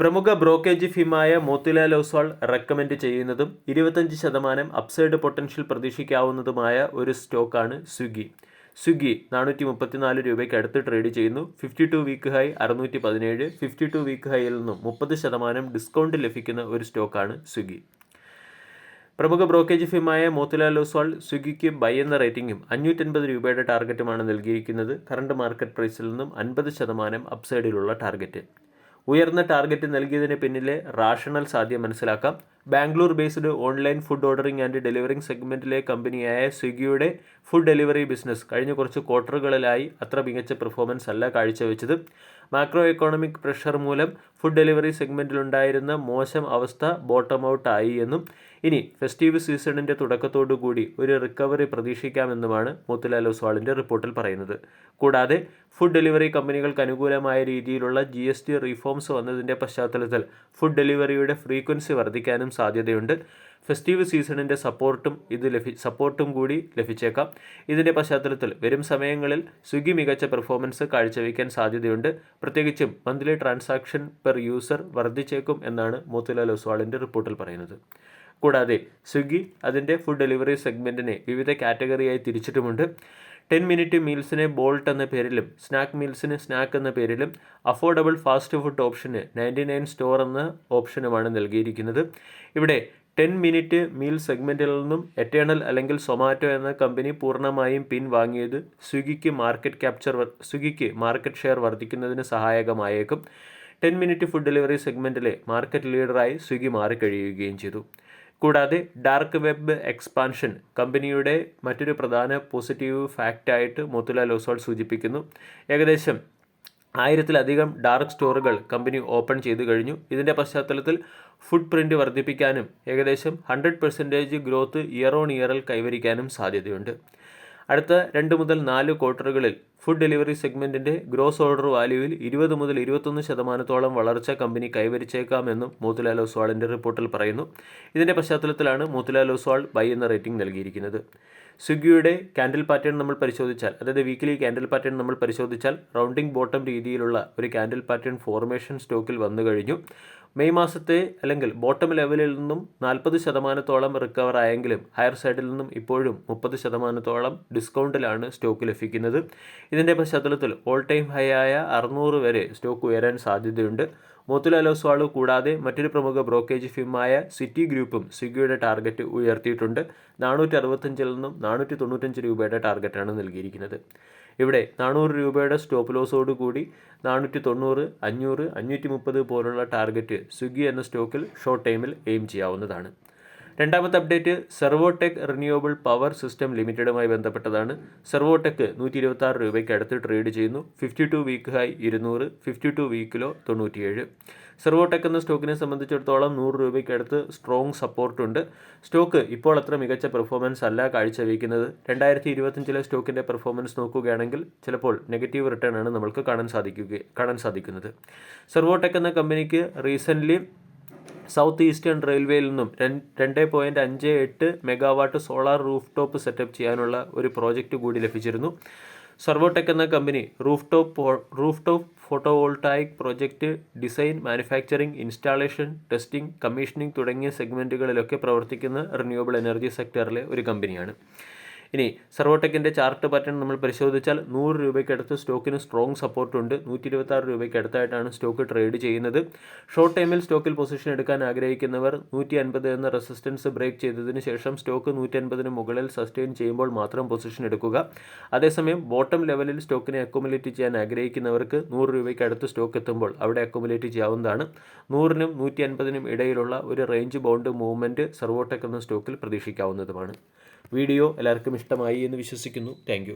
പ്രമുഖ ബ്രോക്കേജ് ഫീമായ മോത്തിലാൽ ഒസ്വാൾ റെക്കമെൻഡ് ചെയ്യുന്നതും ഇരുപത്തഞ്ച് ശതമാനം അപ്സൈഡ് പൊട്ടൻഷ്യൽ പ്രതീക്ഷിക്കാവുന്നതുമായ ഒരു സ്റ്റോക്കാണ് സ്വിഗ്ഗി. സ്വിഗ്ഗി നാനൂറ്റി മുപ്പത്തിനാല് രൂപയ്ക്ക് അടുത്ത് ട്രേഡ് ചെയ്യുന്നു. ഫിഫ്റ്റി ടു വീക്ക് ഹൈ അറുന്നൂറ്റി പതിനേഴ് ഫിഫ്റ്റി ടു വീക്ക് ഹൈയിൽ നിന്നും മുപ്പത് ശതമാനം ഡിസ്കൗണ്ട് ലഭിക്കുന്ന ഒരു സ്റ്റോക്കാണ് സ്വിഗ്ഗി. പ്രമുഖ ബ്രോക്കേജ് ഫീമായ മോത്തിലാൽ ഒസ്വാൾ സ്വിഗ്ഗിക്ക് ബൈ എന്ന റേറ്റിംഗും അഞ്ഞൂറ്റൻപത് രൂപയുടെ ടാർഗറ്റുമാണ് നൽകിയിരിക്കുന്നത്. കറണ്ട് മാർക്കറ്റ് പ്രൈസിൽ നിന്നും അൻപത് ശതമാനം അപ്സൈഡിലുള്ള ടാർഗറ്റ്. ഉയർന്ന ടാർഗറ്റ് നൽകിയതിന് പിന്നിലെ റാഷണൽ സാധ്യം മനസ്സിലാക്കാം. Bangalore based online food ordering and delivering സെഗ്മെന്റിലെ കമ്പനിയായ സ്വിഗ്ഗിയുടെ ഫുഡ് ഡെലിവറി ബിസിനസ് കഴിഞ്ഞ കുറച്ച് ക്വാർട്ടറുകളിലായി അത്ര മികച്ച പെർഫോമൻസ് അല്ല കാഴ്ചവെച്ചത്. മാക്രോ എക്കോണമിക് പ്രഷർ മൂലം ഫുഡ് ഡെലിവറി സെഗ്മെന്റിലുണ്ടായിരുന്ന മോശം അവസ്ഥ ബോട്ടം ഔട്ട് ആയി എന്നും ഇനി ഫെസ്റ്റീവ് സീസണിന്റെ തുടക്കത്തോടു കൂടി ഒരു റിക്കവറി പ്രതീക്ഷിക്കാമെന്നുമാണ് മോത്തിലാൽ ഒസ്വാളിന്റെ റിപ്പോർട്ടിൽ പറയുന്നത്. കൂടാതെ ഫുഡ് ഡെലിവറി കമ്പനികൾക്ക് അനുകൂലമായ രീതിയിലുള്ള ജി റീഫോംസ് വന്നതിന്റെ പശ്ചാത്തലത്തിൽ ഫുഡ് ഡെലിവറിയുടെ ഫ്രീക്വൻസി വർദ്ധിക്കാനും സാധ്യതയുണ്ട്. ഫെസ്റ്റീവ് സീസണിന്റെ സപ്പോർട്ടും ഇത് ലഭി സപ്പോർട്ടും കൂടി ലഭിച്ചേക്കാം. ഇതിന്റെ പശ്ചാത്തലത്തിൽ വരും സമയങ്ങളിൽ സ്വിഗ്ഗി മികച്ച പെർഫോമൻസ് കാഴ്ചവെക്കാൻ സാധ്യതയുണ്ട്. പ്രത്യേകിച്ചും മന്ത്ലി ട്രാൻസാക്ഷൻ പെർ യൂസർ വർദ്ധിച്ചേക്കും എന്നാണ് മോത്തിലാൽ ഒസ്വാളിന്റെ റിപ്പോർട്ടിൽ പറയുന്നത്. കൂടാതെ സ്വിഗ്ഗി അതിന്റെ ഫുഡ് ഡെലിവറി സെഗ്മെന്റിനെ വിവിധ കാറ്റഗറിയായി തിരിച്ചിട്ടുമുണ്ട്. ടെൻ മിനിറ്റ് മീൽസിനെ ബോൾട്ട് എന്ന പേരിലും സ്നാക്ക് മീൽസിന് സ്നാക്ക് എന്ന പേരിലും അഫോർഡബിൾ ഫാസ്റ്റ് ഫുഡ് ഓപ്ഷന് നയന്റി നയൻ സ്റ്റോർ എന്ന ഓപ്ഷനുമാണ് നൽകിയിരിക്കുന്നത്. ഇവിടെ ടെൻ മിനിറ്റ് മീൽ സെഗ്മെന്റിൽ നിന്നും എറ്റേണൽ അല്ലെങ്കിൽ സൊമാറ്റോ എന്ന കമ്പനി പൂർണമായും പിൻവാങ്ങിയത് സ്വിഗ്ഗിക്ക് മാർക്കറ്റ് ക്യാപ്ചർ സ്വിഗ്ഗിക്ക് മാർക്കറ്റ് ഷെയർ വർദ്ധിക്കുന്നതിന് സഹായകമായേക്കും. ടെൻ മിനിറ്റ് ഫുഡ് ഡെലിവറി സെഗ്മെന്റിലെ മാർക്കറ്റ് ലീഡറായി സ്വിഗ്ഗി മാറിക്കഴിയുകയും ചെയ്തു. കൂടാതെ ഡാർക്ക് വെബ് എക്സ്പാൻഷൻ കമ്പനിയുടെ മറ്റൊരു പ്രധാന പോസിറ്റീവ് ഫാക്റ്റായിട്ട് മോത്തിലാൽ ഒസ്വാൾ സൂചിപ്പിക്കുന്നു. ഏകദേശം ആയിരത്തിലധികം ഡാർക്ക് സ്റ്റോറുകൾ കമ്പനി ഓപ്പൺ ചെയ്തു കഴിഞ്ഞു. ഇതിന്റെ പശ്ചാത്തലത്തിൽ ഫുഡ് പ്രിന്റ് വർദ്ധിപ്പിക്കാനും ഏകദേശം hundred percentage growth year on ഇയറിൽ കൈവരിക്കാനും സാധ്യതയുണ്ട്. അടുത്ത രണ്ട് മുതൽ നാല് ക്വാർട്ടറുകളിൽ ഫുഡ് ഡെലിവറി സെഗ്മെന്റിന്റെ ഗ്രോസ് ഓർഡർ വാല്യൂവിൽ ഇരുപത് മുതൽ ഇരുപത്തൊന്ന് ശതമാനത്തോളം വളർച്ച കമ്പനി കൈവരിച്ചേക്കാമെന്നും മോത്തിലാൽ ഒസ്വാളിന്റെ റിപ്പോർട്ടിൽ പറയുന്നു. ഇതിന്റെ പശ്ചാത്തലത്തിലാണ് മോത്തിലാൽ ഒസ്വാൾ ബൈ എന്ന റേറ്റിംഗ് നൽകിയിരിക്കുന്നത്. സ്വിഗ്ഗിയുടെ ക്യാൻഡിൽ പാറ്റേൺ നമ്മൾ പരിശോധിച്ചാൽ അതായത് വീക്കിലി ക്യാൻഡിൽ പാറ്റേൺ നമ്മൾ പരിശോധിച്ചാൽ റൗണ്ടിംഗ് ബോട്ടം രീതിയിലുള്ള ഒരു ക്യാൻഡിൽ പാറ്റേൺ ഫോർമേഷൻ സ്റ്റോക്കിൽ വന്നു കഴിഞ്ഞു. മെയ് മാസത്തെ അല്ലെങ്കിൽ ബോട്ടം ലെവലിൽ നിന്നും നാൽപ്പത് ശതമാനത്തോളം റിക്കവർ ആയെങ്കിലും ഹയർ സൈഡിൽ നിന്നും ഇപ്പോഴും മുപ്പത് ശതമാനത്തോളം ഡിസ്കൗണ്ടിലാണ് സ്റ്റോക്ക് ലഭിക്കുന്നത്. ഇതിന്റെ പശ്ചാത്തലത്തിൽ ഓൾ ടൈം ഹൈ ആയ അറുന്നൂറ് വരെ സ്റ്റോക്ക് ഉയരാൻ സാധ്യതയുണ്ട്. മോത്തിലാൽ ഒസ്വാൾ കൂടാതെ മറ്റൊരു പ്രമുഖ ബ്രോക്കേജ് ഫിമായ സിറ്റി ഗ്രൂപ്പും സ്വിഗ്ഗിയുടെ ടാർഗറ്റ് ഉയർത്തിയിട്ടുണ്ട്. നാനൂറ്റി അറുപത്തഞ്ചിൽ നിന്നും നാനൂറ്റി തൊണ്ണൂറ്റഞ്ച് രൂപയുടെ ടാർഗറ്റാണ് നൽകിയിരിക്കുന്നത്. ഇവിടെ നാനൂറ് രൂപയുടെ സ്റ്റോപ്പ് ലോസോട് കൂടി നാനൂറ്റി തൊണ്ണൂറ് അഞ്ഞൂറ് അഞ്ഞൂറ്റി മുപ്പത് പോലുള്ള ടാർഗറ്റ് സ്വിഗ്ഗി എന്ന സ്റ്റോക്കിൽ ഷോർട്ട് ടൈമിൽ എയിം ചെയ്യാവുന്നതാണ്. രണ്ടാമത്തെ update Servotech renewable power system ലിമിറ്റഡുമായി ബന്ധപ്പെട്ടതാണ്. സെർവോടെക് നൂറ്റി ഇരുപത്തി ആറ് രൂപയ്ക്ക് അടുത്ത് ട്രേഡ് ചെയ്യുന്നു. ഫിഫ്റ്റി ടു വീക്ക് ഹൈ ഇരുന്നൂറ് ഫിഫ്റ്റി ടു വീക്കിലോ തൊണ്ണൂറ്റിയേഴ്. സെർവോടെക് എന്ന സ്റ്റോക്കിനെ സംബന്ധിച്ചിടത്തോളം നൂറ് രൂപയ്ക്ക് അടുത്ത് സ്ട്രോങ് സപ്പോർട്ടുണ്ട് സ്റ്റോക്ക് ഇപ്പോൾ അത്ര മികച്ച പെർഫോമൻസ് അല്ല കാഴ്ചവെക്കുന്നത്. രണ്ടായിരത്തി ഇരുപത്തഞ്ചിലെ സ്റ്റോക്കിന്റെ പെർഫോമൻസ് നോക്കുകയാണെങ്കിൽ ചിലപ്പോൾ നെഗറ്റീവ് റിട്ടേൺ ആണ് നമ്മൾക്ക് കാണാൻ സാധിക്കുക കാണാൻ സാധിക്കുന്നത്. സെർവോടെക് എന്ന കമ്പനിക്ക് റീസെന്റ്ലി സൗത്ത് ഈസ്റ്റേൺ റെയിൽവേയിൽ നിന്നും രണ്ട് പോയിന്റ് അഞ്ച് എട്ട് megawatt solar roof top setup ചെയ്യാനുള്ള ഒരു പ്രോജക്റ്റ് കൂടി ലഭിച്ചിരുന്നു. സർവോടെക് എന്ന company roof top roof top photovoltaic project design manufacturing installation testing commissioning തുടങ്ങിയ സെഗ്മെന്റുകളിലൊക്കെ പ്രവർത്തിക്കുന്ന റിന്യൂവബിൾ എനർജി സെക്ടറിലെ ഒരു കമ്പനിയാണ്. ഇനി സെർവോടെക്കിന്റെ ചാർട്ട് പാറ്റേൺ നമ്മൾ പരിശോധിച്ചാൽ നൂറ് രൂപയ്ക്കടുത്ത് സ്റ്റോക്കിന് സ്ട്രോങ് സപ്പോർട്ടുണ്ട് നൂറ്റി ഇരുപത്താറ് രൂപയ്ക്ക് അടുത്തായിട്ടാണ് സ്റ്റോക്ക് ട്രേഡ് ചെയ്യുന്നത്. ഷോർട്ട് ടൈമിൽ സ്റ്റോക്കിൽ പൊസിഷൻ എടുക്കാൻ ആഗ്രഹിക്കുന്നവർ നൂറ്റി അൻപത് എന്ന റെസിസ്റ്റൻസ് ബ്രേക്ക് ചെയ്തതിന് ശേഷം സ്റ്റോക്ക് നൂറ്റി അൻപതിന് മുകളിൽ സസ്റ്റെയിൻ ചെയ്യുമ്പോൾ മാത്രം പൊസിഷൻ എടുക്കുക. അതേസമയം ബോട്ടം ലെവലിൽ സ്റ്റോക്കിനെ അക്കോമുലേറ്റ് ചെയ്യാൻ ആഗ്രഹിക്കുന്നവർക്ക് നൂറ് രൂപയ്ക്ക് അടുത്ത് സ്റ്റോക്ക് എത്തുമ്പോൾ അവിടെ അക്കോമുലേറ്റ് ചെയ്യാവുന്നതാണ്. നൂറിനും നൂറ്റി അൻപതിനും ഇടയിലുള്ള ഒരു റേഞ്ച് ബൗണ്ട് മൂവ്മെന്റ് സർവോടെക് എന്ന സ്റ്റോക്കിൽ പ്രതീക്ഷിക്കാവുന്നതുമാണ്. വീഡിയോ എല്ലാവർക്കും ഇഷ്ടമായി എന്ന് വിശ്വസിക്കുന്നു. താങ്ക്